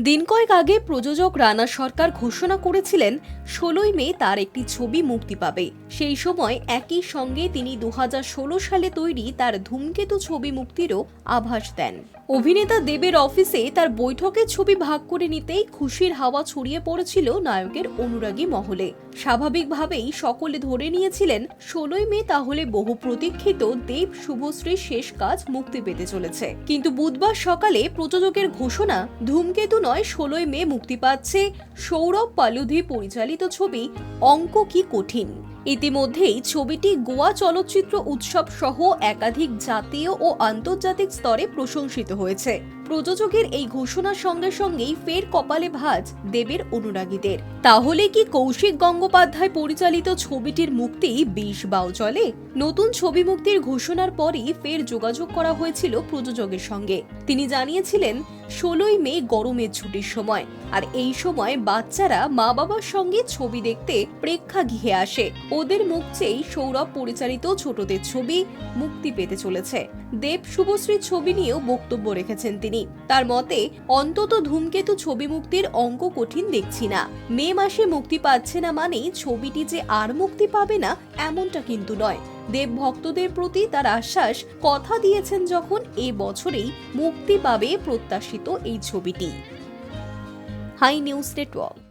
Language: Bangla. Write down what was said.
দিন কয়েক আগে প্রযোজক রানা সরকার ঘোষণা করেছিলেন, ষোলোই মে তার একটি ছবি মুক্তি পাবে। সেই সময় একই সঙ্গে তিনি দুহাজার ষোলো সালে তৈরি তার ধূমকেতু ছবি মুক্তিরও আভাস দেন। অভিনেতা দেবের অফিসে তার বৈঠকের ছবি ভাগ করে নিতেই খুশির হাওয়া ছড়িয়ে পড়েছিল নায়কের অনুরাগী মহলে। স্বাভাবিকভাবেই সকলে ধরে নিয়েছিলেন, ষোলোই মে তাহলে বহু প্রতীক্ষিত দেব শুভশ্রীর শেষ কাজ মুক্তি পেতে চলেছে। কিন্তু বুধবার সকালে প্রযোজকের ঘোষণা, ধূমকেতু নয় ষোলোই মে মুক্তি পাচ্ছে সৌরভ পালুধি পরিচালিত ছবি অঙ্ক কি কঠিন? ইতিমধ্যেই ছবিটি গোয়া চলচ্চিত্র উৎসব সহ একাধিক জাতীয় ও আন্তর্জাতিক স্তরে প্রশংসিত হয়েছে। প্রযোজকের এই ঘোষণার সঙ্গে সঙ্গেই ফের কপালে ভাঁজ দেবের অনুরাগীদের। তাহলে কি কৌশিক গঙ্গোপাধ্যায় পরিচালিত ছবিটির মুক্তি বিষ বাও চলে? নতুন ছবি মুক্তির ঘোষণার পরই ফের যোগাযোগ করা হয়েছিল প্রযোজকের সঙ্গে। তিনি জানিয়েছিলেন, ষোলোই মে গরমের ছুটির সময়। আর এই সময় বাচ্চারা মা বাবার সঙ্গে ছবি দেখতে প্রেক্ষাগৃহে আসে। ওদের মুখ চেয়েই সৌরভ পরিচালিত ছোটদের ছবি মুক্তি পেতে চলেছে। দেব শুভশ্রীর ছবি নিয়েও বক্তব্য রেখেছেন তিনি। তার মতে, অন্তত ধূমকেতু ছবি মুক্তির অঙ্ক কঠিন দেখছি না। মে মাসে মুক্তি পাচ্ছে না মানেই ছবিটি যে আর মুক্তি পাবে না, এমনটা কিন্তু নয়। দেব ভক্তদের প্রতি তার আশ্বাস কথা দিয়েছেন যখন এ বছরেই মুক্তি পাবে প্রত্যাশিত এই ছবিটি। Hi news network.